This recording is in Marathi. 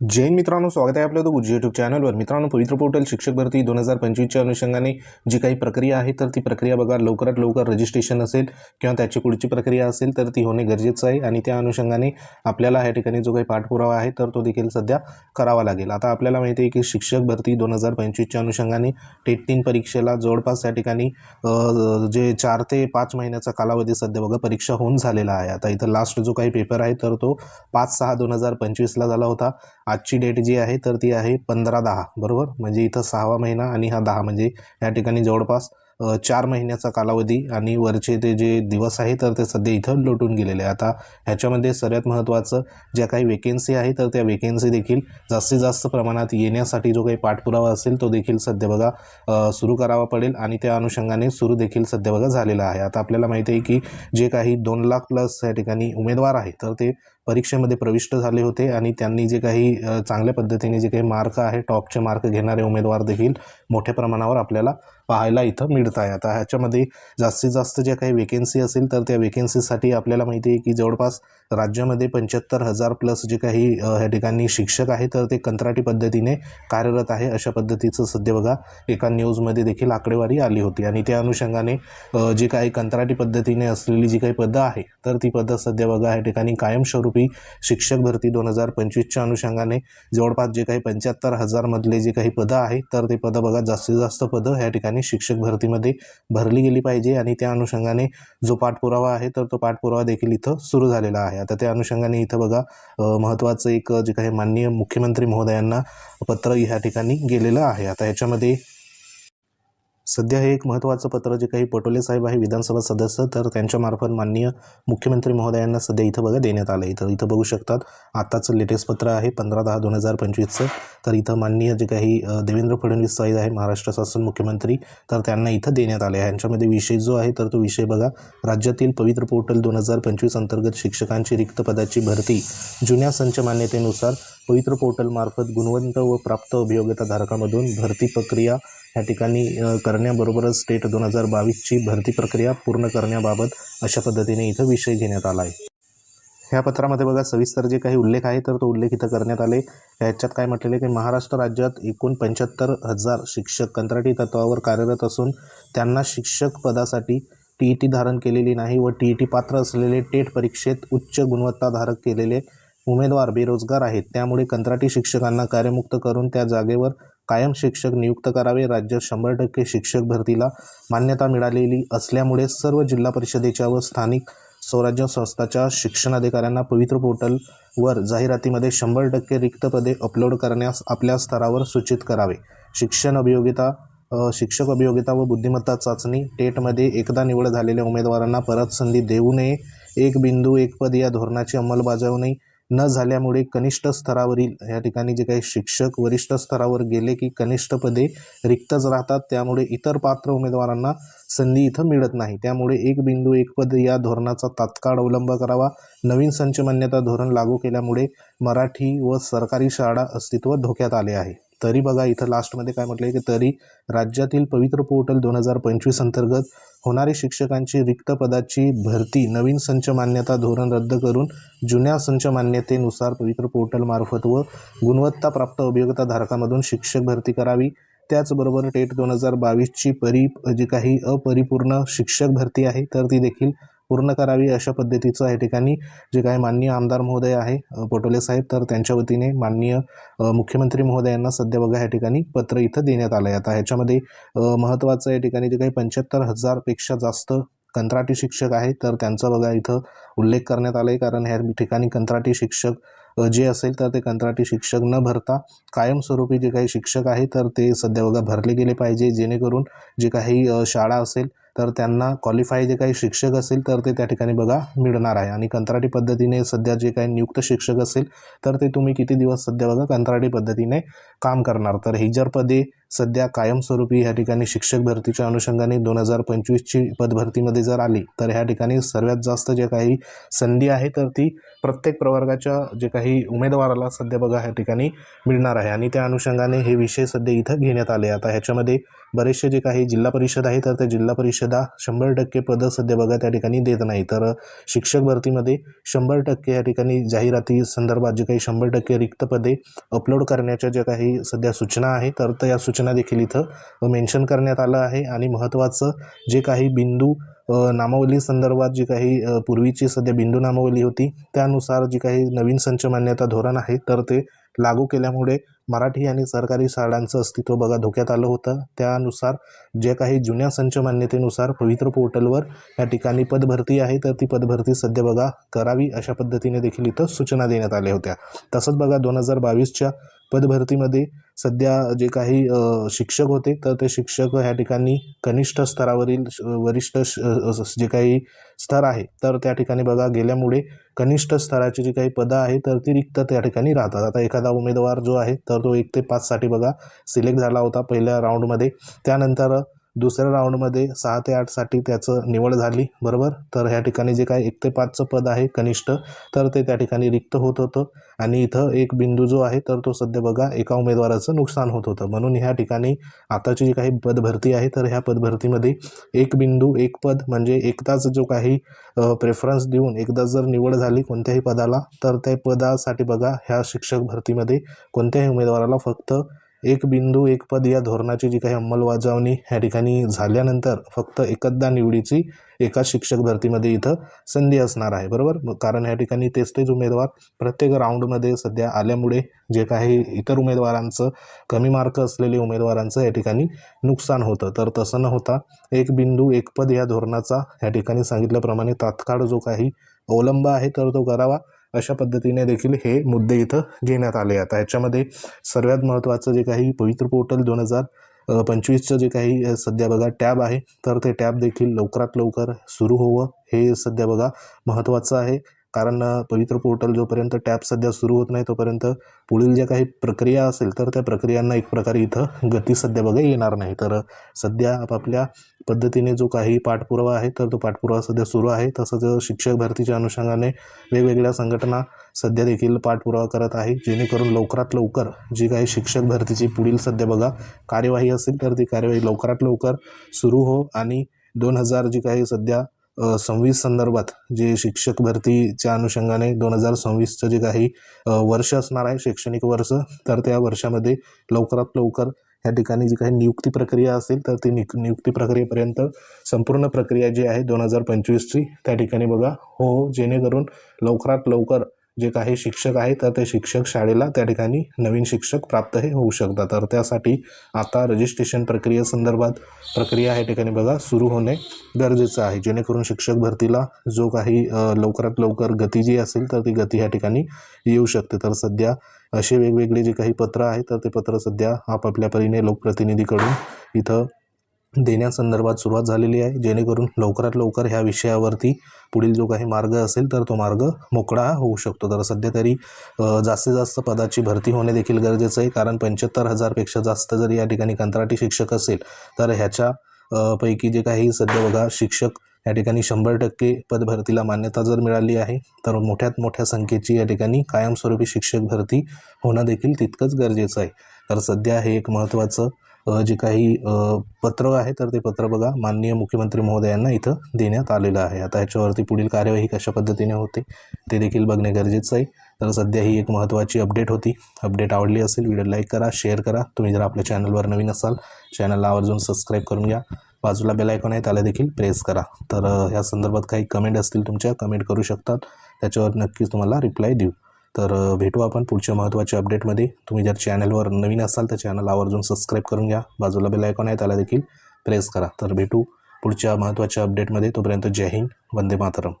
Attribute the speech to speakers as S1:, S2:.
S1: जैन मित्रांनो स्वागत आहे आपलं तो युट्यूब चॅनलवर मित्रांनो पवित्र पोर्टल शिक्षक भरती दोन हजार पंचवीसच्या अनुषंगाने जी काही प्रक्रिया आहे तर ती प्रक्रिया बघा. लवकरात लवकर रजिस्ट्रेशन असेल किंवा त्याची पुढची प्रक्रिया असेल तर ती होणे गरजेचं आहे. आणि त्या अनुषंगाने आपल्याला ह्या ठिकाणी जो काही पाठपुरावा आहे तर तो देखील सध्या करावा लागेल. आता आपल्याला माहिती आहे की शिक्षक भरती दोन हजार पंचवीसच्या अनुषंगाने टेट तीन परीक्षेला जवळपास या ठिकाणी जे चार ते पाच महिन्याचा कालावधी सध्या बघा परीक्षा होऊन झालेला आहे. आता इथं लास्ट जो काही पेपर आहे तर तो पाच सहा दोन हजार पंचवीसला झाला होता. आजची डेट जी आहे तर ती आहे पंधरा दहा बरोबर? म्हणजे इथं सहावा महिना आणि हा दहा म्हणजे या ठिकाणी जवळपास चार महिन्याचा कालावधी आणि वरचे ते जे दिवस आहे तर ते सध्या इथं लोटून गेलेले आहे. आता ह्याच्यामध्ये सर्वात महत्त्वाचं ज्या काही वेकेन्सी आहे तर त्या वेकेन्सी देखील जास्तीत जास्त प्रमाणात येण्यासाठी जो काही पाठपुरावा असेल तो देखील सध्या बघा सुरू करावा पडेल आणि त्या अनुषंगाने सुरू देखील सध्या बघा झालेला आहे. आता आपल्याला माहिती आहे की जे काही दोन लाख प्लस या ठिकाणी उमेदवार आहे तर ते परीक्षेमध्ये प्रविष्ट झाले होते आणि त्यांनी जे काही चांगल्या पद्धतीने जे काही मार्क आहे टॉपचे मार्क घेणारे उमेदवार देखील मोठ्या प्रमाणावर आपल्याला पाहायला इथं मिळत आहे. आता ह्याच्यामध्ये जास्तीत जास्त ज्या काही वेकेन्सी असेल तर त्या वेकेन्सीसाठी आपल्याला माहिती आहे की जवळपास राज्यामध्ये पंच्याहत्तर हजार प्लस जे काही ह्या ठिकाणी शिक्षक आहे तर ते कंत्राटी पद्धतीने कार्यरत आहे. अशा पद्धतीचं सध्या बघा एका न्यूजमध्ये देखील आकडेवारी आली होती. आणि त्या अनुषंगाने जी जे काही कंत्राटी पद्धतीने असलेली जी काही पदं आहे तर ती पदं सध्या बघा ह्या ठिकाणी कायमस्वरूपी शिक्षक भरती दोन हजार पंचवीसच्या अनुषंगाने. जवळपास जे काही पंच्याहत्तर हजारमधले जे काही पदं आहेत तर ते पदं बघा जास्तीत जास्त पदं या ठिकाणी शिक्षक भरतीमध्ये भरली गेली पाहिजे. आणि त्या अनुषंगाने जो पाठपुरावा आहे तर तो पाठपुरावा देखील इथं सुरू झालेला आहे. आता त्या अनुषंगाने इथं बघा महत्त्वाचं एक जे काही माननीय मुख्यमंत्री महोदयांना पत्र ह्या ठिकाणी गेलेलं आहे. आता याच्यामध्ये सध्या हे एक महत्त्वाचं पत्र जे काही पटोले साहेब आहे विधानसभा सदस्य तर त्यांच्यामार्फत माननीय मुख्यमंत्री महोदयांना सध्या इथं बघा देण्यात आलं. आहे इथं बघू शकतात. आत्ताचं लेटेस्ट पत्र आहे पंधरा दहा दोन हजार पंचवीसचं. तर इथं माननीय जे काही देवेंद्र फडणवीस साहेब आहे महाराष्ट्र शासन मुख्यमंत्री तर त्यांना इथं देण्यात आले आहे. यांच्यामध्ये विषय जो आहे तर तो विषय बघा. राज्यातील पवित्र पोर्टल दोन हजार पंचवीस अंतर्गत शिक्षकांची रिक्त पदाची भरती जुन्या संच मान्यतेनुसार पवित्र पोर्टलमार्फत गुणवंत व प्राप्त अभियोग्यताधारकामधून भरती प्रक्रिया या ठिकाणी कर करण्याबरोबरच स्टेट दोन हजार बावीसची भरती प्रक्रिया पूर्ण करण्याबाबत अशा पद्धतीने इथं विषय घेण्यात आला आहे ह्या पत्रामध्ये बघा सविस्तर जे काही उल्लेख आहे तर तो उल्लेख इथं करण्यात आले. ह्याच्यात काय म्हटलेलं आहे की महाराष्ट्र राज्यात एकूण पंच्याहत्तर हजार शिक्षक कंत्राटी तत्वावर कार्यरत असून त्यांना शिक्षक पदासाठी टी ई टी धारण केलेली नाही व टी ई टी पात्र असलेले टेट परीक्षेत उच्च गुणवत्ताधारक केलेले उमेदवार बेरोजगार आहेत. त्यामुळे कंत्राटी शिक्षकांना कार्यमुक्त करून त्या जागेवर कायम शिक्षक नियुक्त करावे. राज्यात शंभर टक्के शिक्षक भरतीला मान्यता मिळालेली असल्यामुळे सर्व जिल्हा परिषदेच्या व स्थानिक स्वराज्य संस्थाच्या शिक्षण अधिकाऱ्यांना पवित्र पोर्टलवर जाहिरातीमध्ये शंभर टक्के रिक्त पदे अपलोड करण्यास आपल्या स्तरावर सूचित करावे. शिक्षण अभियोगिता शिक्षक अभियोगिता व बुद्धिमत्ता चाचणी टेटमध्ये एकदा निवड झालेल्या उमेदवारांना परत संधी देऊ नये. एक बिंदू एक पद या धोरणाची अंमलबजावणी न झाल्यामुळे कनिष्ठ स्तरावरील या ठिकाणी जे काही शिक्षक वरिष्ठ स्तरावर गेले की कनिष्ठ पदे रिक्तच राहतात त्यामुळे इतर पात्र उमेदवारांना संधी इथं मिळत नाही. त्यामुळे एक बिंदू एक पद या धोरणाचा तात्काळ अवलंब करावा. नवीन संच मान्यता धोरण लागू केल्यामुळे मराठी व सरकारी शाळा अस्तित्व धोक्यात आले आहे. तरी बघा इथं लास्टमध्ये काय म्हटलं आहे की तरी राज्यातील पवित्र पोर्टल दोन हजार पंचवीस अंतर्गत होणारी शिक्षकांची रिक्त पदाची भरती नवीन संच मान्यता धोरण रद्द करून जुन्या संच मान्यतेनुसार पवित्र पोर्टलमार्फत व गुणवत्ताप्राप्त अभियोगताधारकामधून शिक्षक भरती करावी. त्याचबरोबर टेट दोन हजार बावीसची परी जी काही अपरिपूर्ण शिक्षक भरती आहे तर ती देखील पूर्ण करावी अशा पद्धतीचं या ठिकाणी जे काही माननीय आमदार महोदय आहे पटोले साहेब तर त्यांच्या वतीने माननीय मुख्यमंत्री महोदयांना सध्या बघा या ठिकाणी पत्र इथं देण्यात आलं आहे आता ह्याच्यामध्ये महत्त्वाचं या ठिकाणी जे काही पंच्याहत्तर हजारपेक्षा जास्त कंत्राटी शिक्षक आहेत तर त्यांचा बघा इथं उल्लेख करण्यात आला आहे कारण ह्या ठिकाणी कंत्राटी शिक्षक जे असेल तर ते कंत्राटी शिक्षक न भरता कायमस्वरूपी जे काही शिक्षक आहे तर ते सध्या बघा भरले गेले पाहिजे. जेणेकरून जे काही शाळा असेल तर त्यांना क्वालिफाय जे काही शिक्षक असेल तर ते त्या ठिकाणी बघा मिळणार आहे. आणि कंत्राटी पद्धतीने सध्या जे काही नियुक्त शिक्षक असेल तर ते तुम्ही किती दिवस सध्या बघा कंत्राटी पद्धतीने काम करणार. तर ही जर पदे सध्या कायमस्वरूपी ह्या ठिकाणी शिक्षक भरतीच्या अनुषंगाने दोन हजार पंचवीसची पदभरतीमध्ये जर आली तर ह्या ठिकाणी सर्वात जास्त जे काही संधी आहे तर ती प्रत्येक प्रवर्गाच्या जे काही उमेदवाराला सध्या बघा ह्या ठिकाणी मिळणार आहे. आणि त्या अनुषंगाने हे विषय सध्या इथं घेण्यात आले. आता ह्याच्यामध्ये बरेचसे जे काही जिल्हा परिषद आहे तर त्या जिल्हा परिषदा शंभर टक्के पदं सध्या बघा त्या ठिकाणी देत नाही. तर शिक्षक भरतीमध्ये शंभर टक्के या ठिकाणी जाहिराती संदर्भात जे काही शंभर टक्के रिक्त पदे अपलोड करण्याच्या ज्या काही सध्या सूचना आहे तर त्या सूचना सूचना देखील इथं मेन्शन करण्यात आलं आहे. आणि महत्त्वाचं जे काही बिंदू नामावली संदर्भात जी काही पूर्वीची सध्या बिंदू नामावली होती त्यानुसार जी काही नवीन संच मान्यता धोरण आहे तर ते लागू केल्यामुळे मराठी आणि सरकारी शाळांचं अस्तित्व बघा धोक्यात आलं होतं. त्यानुसार जे काही जुन्या संच मान्यतेनुसार पवित्र पोर्टलवर या ठिकाणी पदभरती आहे तर ती पदभरती सध्या बघा करावी अशा पद्धतीने देखील इथं सूचना देण्यात आल्या होत्या. तसंच बघा दोन हजार बावीसच्या पदभरतीमध्ये सध्या जे काही शिक्षक होते तर ते शिक्षक ह्या ठिकाणी कनिष्ठ स्तरावरील श- वरिष्ठ श- जे काही स्तर आहे तर त्या ठिकाणी बघा गेल्यामुळे कनिष्ठ स्तराची जी काही पदं आहे तर ती रिक्त त्या ठिकाणी राहतात. आता एखादा उमेदवार जो आहे तर तो एक ते पाचसाठी बघा सिलेक्ट झाला होता पहिल्या राऊंडमध्ये. त्यानंतर दुसऱ्या राऊंडमध्ये सहा ते आठसाठी त्याचं निवड झाली बरोबर? तर ह्या ठिकाणी जे काही एक ते पाचचं पद आहे कनिष्ठ तर ते त्या ठिकाणी रिक्त होत होतं. आणि इथं एक बिंदू जो आहे तर तो सध्या बघा एका उमेदवाराचं नुकसान होत होतं. म्हणून ह्या ठिकाणी आताची जी काही पदभरती आहे तर ह्या पदभरतीमध्ये एक बिंदू एक पद म्हणजे एकदाच जो काही प्रेफरन्स देऊन एकदा जर निवड झाली कोणत्याही पदाला तर त्या पदासाठी बघा ह्या शिक्षक भरतीमध्ये कोणत्याही उमेदवाराला फक्त एक बिंदू एक पद या धोरणाची जी काही अंमलबजावणी ह्या ठिकाणी झाल्यानंतर फक्त एकदा निवडीची एका शिक्षक भरतीमध्ये इथं संधी असणार आहे बरोबर? कारण ह्या ठिकाणी तेच तेच उमेदवार प्रत्येक राऊंडमध्ये सध्या आल्यामुळे जे काही इतर उमेदवारांचं कमी मार्क असलेले उमेदवारांचं या ठिकाणी नुकसान होतं. तर तसं न होता एक बिंदू एक पद या धोरणाचा या ठिकाणी सांगितल्याप्रमाणे तात्काळ जो काही अवलंब आहे तर तो करावा. अशा पद्धतीने देखील हे मुद्दे इथं घेण्यात आले आता ह्याच्यामध्ये सर्वात महत्त्वाचं जे काही पवित्र पोर्टल दोन हजार पंचवीसचं जे काही सध्या बघा टॅब आहे तर ते टॅब देखील लवकरात लवकर सुरू होवं हे सध्या बघा महत्त्वाचं आहे. कारण पवित्र पोर्टल जोपर्यंत टॅप सध्या सुरू होत नाही तोपर्यंत पुढील ज्या काही प्रक्रिया असेल तर त्या प्रक्रियांना एक प्रकारे इथं गती सध्या बघा येणार नाही. तर सध्या आपापल्या पद्धतीने जो काही पाठपुरावा आहे तर तो पाठपुरावा सध्या सुरू आहे. तसंच शिक्षक भरतीच्या अनुषंगाने वेगवेगळ्या संघटना सध्या देखील पाठपुरावा करत आहे. जेणेकरून लवकरात लवकर जी काही शिक्षक भरतीची पुढील सध्या बघा कार्यवाही असेल तर ती कार्यवाही लवकरात लवकर सुरू हो आणि दोन हजार जी काही सध्या सव्वीस संदर्भात जे शिक्षक भरतीच्या अनुषंगाने दोन हजार सव्वीसचं जे काही वर्ष असणार आहे शैक्षणिक वर्ष तर त्या वर्षामध्ये लवकरात लवकर या ठिकाणी जी काही नियुक्ती प्रक्रिया असेल तर ती निक नियुक्ती प्रक्रियेपर्यंत संपूर्ण प्रक्रिया जी आहे दोन हजार पंचवीसची त्या ठिकाणी बघा. हो हो जेणेकरून लवकरात लवकर जे काही शिक्षक आहेत तर ते शिक्षक शाळेला त्या ठिकाणी नवीन शिक्षक प्राप्त हे होऊ शकतात. तर त्यासाठी आता रजिस्ट्रेशन प्रक्रियेसंदर्भात प्रक्रिया या ठिकाणी बघा सुरू होणे गरजेचं आहे. जेणेकरून शिक्षक भरतीला जो काही लवकरात लवकर गती जी असेल तर ती गती या ठिकाणी येऊ शकते. तर सध्या असे वेगवेगळे जे काही पत्र आहे तर ते पत्र सध्या आपापल्या परीने लोकप्रतिनिधीकडून इथं देण्यासंदर्भात सुरुवात झालेली आहे. जेणेकरून लवकरात लवकर ह्या विषयावरती पुढील जो काही मार्ग असेल तर तो मार्ग मोकळा होऊ शकतो. तर सध्या तरी जास्तीत जास्त पदाची भरती होणे देखील गरजेचं आहे. कारण पंच्याहत्तर हजारपेक्षा जास्त जर या ठिकाणी कंत्राटी शिक्षक असेल तर ह्याच्या पैकी जे काही सध्या बघा शिक्षक या ठिकाणी शंभर टक्के पदभरतीला मान्यता जर मिळाली आहे तर मोठ्यात मोठ्या संख्येची या ठिकाणी कायमस्वरूपी शिक्षक भरती होणं देखील तितकंच गरजेचं आहे. तर सध्या हे एक महत्त्वाचं जे काही पत्र आहे तर ते पत्र बघा. माननीय मुख्यमंत्री महोदयांना इथं देण्यात आलेलं आहे. आता ह्याच्यावरती पुढील कार्यवाही कशा पद्धतीने होते ते देखील बघणे गरजेचं आहे. तर सध्या ही एक महत्त्वाची अपडेट होती. अपडेट आवडली असेल व्हिडिओ लाईक करा शेअर करा. तुम्ही जर आपल्या चॅनलवर नवीन असाल चॅनलला आवर्जून सबस्क्राईब करून घ्या. बाजूला बेल आयकॉन आहे त्याला देखील प्रेस करा. तर ह्या संदर्भात काही कमेंट असतील तुमच्या कमेंट करू शकतात. त्याच्यावर नक्कीच तुम्हाला रिप्लाय देऊ. तर भेटू आपण पुढच्या महत्त्वाच्या अपडेटमध्ये. तुम्ही जर चॅनलवर नवीन असाल तर चॅनल आवर्जून सबस्क्राईब करून घ्या. बाजूला बेल आयकॉन आहे त्याला देखील प्रेस करा. तर भेटू पुढच्या महत्त्वाच्या अपडेटमध्ये. तोपर्यंत जय हिंद वंदे मातरम.